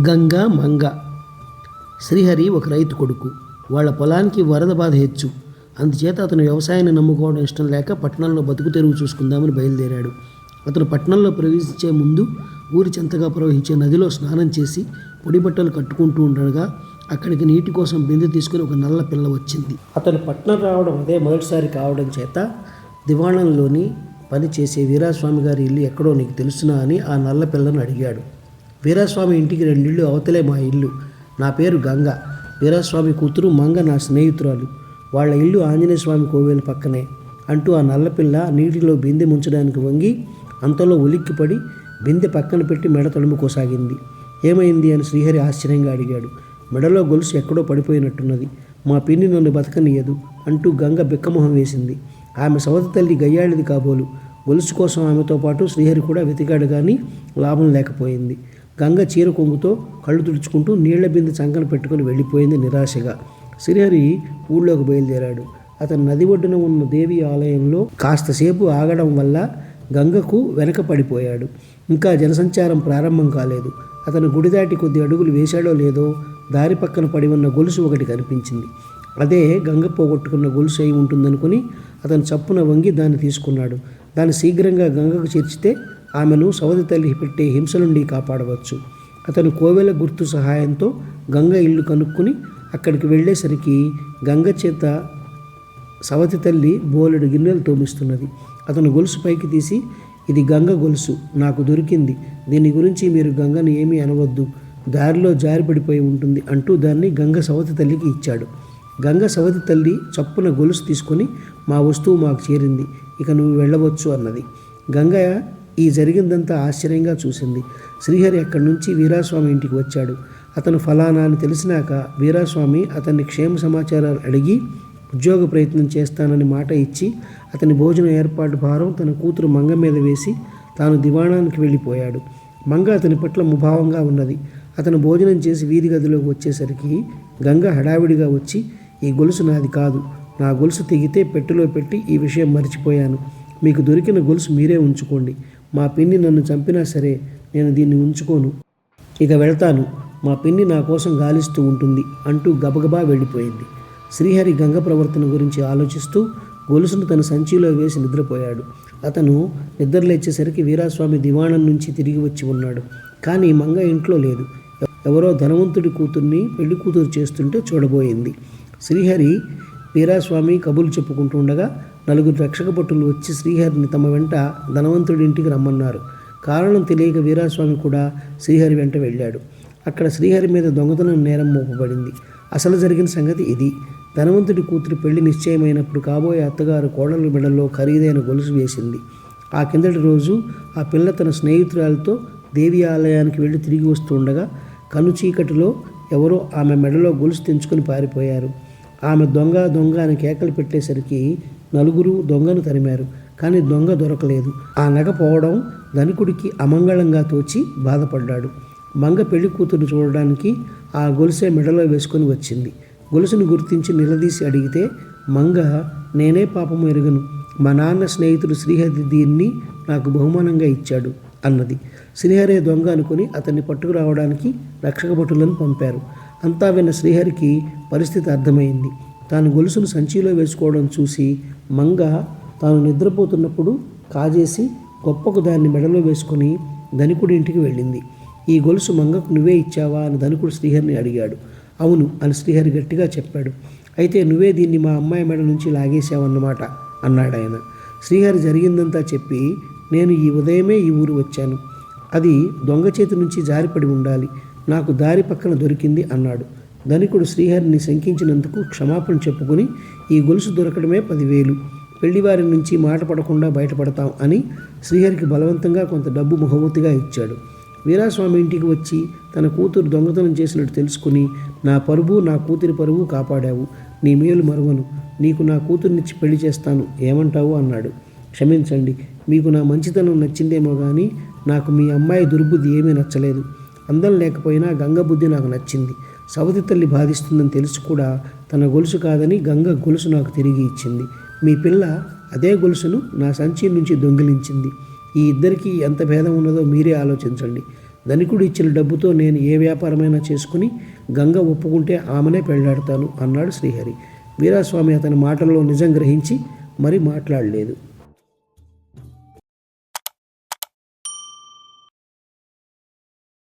గంగా మంగ. శ్రీహరి ఒక రైతు కొడుకు. వాళ్ళ పొలానికి వరద బాధ హెచ్చు. అందుచేత అతను వ్యవసాయాన్ని నమ్ముకోవడం ఇష్టం లేక పట్టణంలో బతుకు తెరువు చూసుకుందామని బయలుదేరాడు. అతను పట్టణంలో ప్రవేశించే ముందు ఊరి చెంతగా ప్రవహించే నదిలో స్నానం చేసి పొడి బట్టలు కట్టుకుంటూ ఉండగా అక్కడికి నీటి కోసం బిందె తీసుకుని ఒక నల్ల పిల్ల వచ్చింది. అతను పట్టణం రావడం అదే మొదటిసారి కావడం చేత దివాణంలోని పని చేసే వీరాస్వామి గారి ఇల్లు ఎక్కడో నీకు తెలుసునా అని ఆ నల్ల పిల్లను అడిగాడు. వీరాస్వామి ఇంటికి రెండిళ్ళు అవతలే మా ఇల్లు. నా పేరు గంగ. వీరాస్వామి కూతురు మంగ నా స్నేహితురాలు. వాళ్ళ ఇల్లు ఆంజనేయ స్వామి కోవేలు పక్కనే. అంటూ ఆ నల్లపిల్ల నీటిలో బిందె ముంచడానికి వంగి అంతలో ఉలిక్కిపడి బిందె పక్కన పెట్టి మెడ తడుముకోసాగింది ఏమైంది అని శ్రీహరి ఆశ్చర్యంగా అడిగాడు. మెడలో గొలుసు ఎక్కడో పడిపోయినట్టున్నది. మా పిన్ని నన్ను బతకనియదు అంటూ గంగ బిక్కమొహం వేసింది. ఆమె సవతి తల్లి గయ్యాళిది కాబోలు. గొలుసు కోసం ఆమెతో పాటు శ్రీహరి కూడా వెతికాడు కానీ లాభం లేకపోయింది. గంగ చీర కొంగుతో కళ్ళు తుడుచుకుంటూ నీళ్ళ బిందె చంకన పెట్టుకుని వెళ్ళిపోయింది నిరాశగా. శ్రీహరి ఊళ్ళోకి బయలుదేరాడు. అతను నది ఒడ్డున ఉన్న దేవి ఆలయంలో కాస్తసేపు ఆగడం వల్ల గంగకు వెనక పడిపోయాడు. ఇంకా జనసంచారం ప్రారంభం కాలేదు. అతను గుడి దాటి కొద్ది అడుగులు వేశాడో లేదో దారి పక్కన పడి ఉన్న గొలుసు ఒకటి కనిపించింది. అదే గంగ పోగొట్టుకున్న గొలుసు అయి ఉంటుందనుకుని అతను చప్పున వంగి దాన్ని తీసుకున్నాడు. దాన్ని శీఘ్రంగా గంగకు చేర్చితే ఆమెను సవతి తల్లి పెట్టే హింస నుండి కాపాడవచ్చు. అతను కోవెల గుర్తు సహాయంతో గంగ ఇల్లు కనుక్కుని అక్కడికి వెళ్ళేసరికి గంగ చేత సవతి తల్లి బోలెడు గిన్నెలు తోమిస్తున్నది. అతను గొలుసు పైకి తీసి ఇది గంగ గొలుసు నాకు దొరికింది. దీని గురించి మీరు గంగను ఏమీ అనవద్దు. దారిలో జారిపడిపోయి ఉంటుంది అంటూ దాన్ని గంగ సవతి తల్లికి ఇచ్చాడు. గంగ సవతి తల్లి చప్పున గొలుసు తీసుకొని మా వస్తువు మాకు చేరింది. ఇక నువ్వు వెళ్ళవచ్చు అన్నది. గంగ ఈ జరిగిందంతా ఆశ్చర్యంగా చూసింది. శ్రీహరి అక్కడి నుంచి వీరాస్వామి ఇంటికి వచ్చాడు. అతను ఫలానా అని తెలిసినాక వీరాస్వామి అతన్ని క్షేమ సమాచారాలు అడిగి ఉద్యోగ ప్రయత్నం చేస్తానని మాట ఇచ్చి అతని భోజన ఏర్పాటు భారం తన కూతురు మంగ మీద వేసి తాను దివాణానికి వెళ్ళిపోయాడు. మంగ అతని పట్ల ముభావంగా ఉన్నది. అతను భోజనం చేసి వీధి గదిలోకి వచ్చేసరికి గంగ హడావిడిగా వచ్చి ఈ గొలుసు నాది కాదు. నా గొలుసు తెగితే పెట్టెలో పెట్టి ఈ విషయం మర్చిపోయాను. మీకు దొరికిన గొలుసు మీరే ఉంచుకోండి. మా పిన్ని నన్ను చంపినా సరే నేను దీన్ని ఉంచుకోను. ఇక వెళ్తాను. మా పిన్ని నా కోసం గాలిస్తూ ఉంటుంది. అంటూ గబగబా వెళ్ళిపోయింది. శ్రీహరి గంగ ప్రవర్తన గురించి ఆలోచిస్తూ గొలుసును తన సంచిలో వేసి నిద్రపోయాడు. అతను నిద్రలేచేసరికి వీరాస్వామి దివాణం నుంచి తిరిగి వచ్చి ఉన్నాడు. కానీ మంగ ఇంట్లో లేదు. ఎవరో ధనవంతుడి కూతుర్ని పెళ్ళి కూతురు చేస్తుంటే చూడబోయింది. శ్రీహరి వీరాస్వామి కబులు చెప్పుకుంటూ ఉండగా నలుగురు రక్షక భటులు వచ్చి శ్రీహరిని తమ వెంట ధనవంతుడి ఇంటికి రమ్మన్నారు. కారణం తెలియక వీరాస్వామి కూడా శ్రీహరి వెంట వెళ్ళాడు. అక్కడ శ్రీహరి మీద దొంగతనం నేరం మోపబడింది. అసలు జరిగిన సంగతి ఇది. ధనవంతుడి కూతురు పెళ్ళి నిశ్చయమైనప్పుడు కాబోయే అత్తగారు కోడల మెడల్లో ఖరీదైన గొలుసు వేసింది. ఆ కిందటి రోజు ఆ పిల్ల తన స్నేహితురాలతో దేవి ఆలయానికి వెళ్ళి తిరిగి వస్తుండగా కను చీకటిలో ఎవరో ఆమె మెడలో గొలుసు తెంచుకొని పారిపోయారు. ఆమె దొంగ దొంగ అని కేకలు పెట్టేసరికి నలుగురు దొంగను తరిమారు కానీ దొంగ దొరకలేదు. ఆ నగ పోవడం ధనికుడికి అమంగళంగా తోచి బాధపడ్డాడు. మంగ పెళ్ళి కూతురు చూడడానికి ఆ గొలుసే మెడలో వేసుకొని వచ్చింది. గొలుసును గుర్తించి నిలదీసి అడిగితే మంగ నేనే పాపం ఎరుగను. మా నాన్న స్నేహితుడు శ్రీహరి దీన్ని నాకు బహుమానంగా ఇచ్చాడు అన్నది. శ్రీహరే దొంగ అనుకుని అతన్ని పట్టుకురావడానికి రక్షక భటులను పంపారు. అంతా విన్న శ్రీహరికి పరిస్థితి అర్థమైంది. తాను గొలుసును సంచిలో వేసుకోవడం చూసి మంగ తాను నిద్రపోతున్నప్పుడు కాజేసి గొప్పకు దాన్ని మెడలో వేసుకొని ధనికుడి ఇంటికి వెళ్ళింది. ఈ గొలుసు మంగకు నువ్వే ఇచ్చావా అని ధనికుడు శ్రీహరిని అడిగాడు. అవును అని శ్రీహరి గట్టిగా చెప్పాడు. అయితే నువ్వే దీన్ని మా అమ్మాయి మెడ నుంచి లాగేశావన్నమాట అన్నాడు ఆయన శ్రీహరి జరిగిందంతా చెప్పి నేను ఈ ఉదయమే ఈ ఊరు వచ్చాను. అది దొంగ చేతి నుంచి జారిపడి ఉండాలి. నాకు దారి పక్కన దొరికింది అన్నాడు. ధనికుడు శ్రీహరిని శంకించినందుకు క్షమాపణ చెప్పుకుని ఈ గొలుసు దొరకడమే పదివేలు. పెళ్ళివారి నుంచి మాట పడకుండా బయటపడతాం అని శ్రీహరికి బలవంతంగా కొంత డబ్బు బహుమతిగా ఇచ్చాడు. వీరాస్వామి ఇంటికి వచ్చి తన కూతురు దొంగతనం చేసినట్టు తెలుసుకుని నా పరువు నా కూతురి పరువు కాపాడావు. నీ మేలు మరువను. నీకు నా కూతుర్నిచ్చి పెళ్ళి చేస్తాను. ఏమంటావు? అన్నాడు. క్షమించండి. మీకు నా మంచితనం నచ్చిందేమో కానీ నాకు మీ అమ్మాయి దుర్బుద్ధి ఏమీ నచ్చలేదు. అందం లేకపోయినా గంగ బుద్ధి నాకు నచ్చింది. సవతి తల్లి బాధిస్తుందని తెలిసి కూడా తన గొలుసు కాదని గంగ గొలుసు నాకు తిరిగి ఇచ్చింది. మీ పిల్ల అదే గొలుసును నా సంచి నుంచి దొంగిలించింది. ఈ ఇద్దరికీ ఎంత భేదం ఉన్నదో మీరే ఆలోచించండి. ధనికుడు ఇచ్చిన డబ్బుతో నేను ఏ వ్యాపారమైనా చేసుకుని గంగ ఒప్పుకుంటే ఆమెనే పెళ్ళాడతాను అన్నాడు శ్రీహరి. వీరాస్వామి అతని మాటల్లో నిజం గ్రహించి మరి మాట్లాడలేదు.